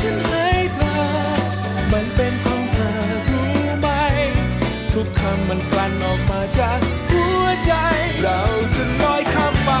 ฉันให้เธอ มันเป็นของเธอรู้ไหม ทุกคำมันกลั่นออกมาจากหัวใจ เราจะลอยข้ามฟ้า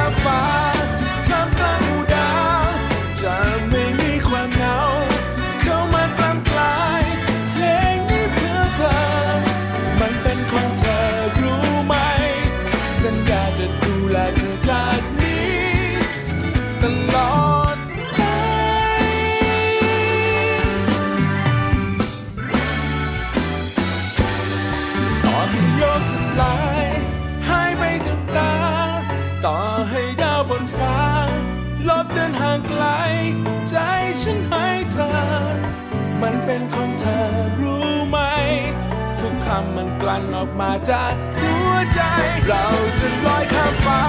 า ให้โลกสลายหายไปกับตา ต่อให้ดาวบนฟ้า ลบเดินห่างไกล ใจฉันให้เธอมันเป็นของเธอรู้ไหม ทุกคำมันกลั่นออกมาจากหัวใจ เราจะลอยข้ามฟ้า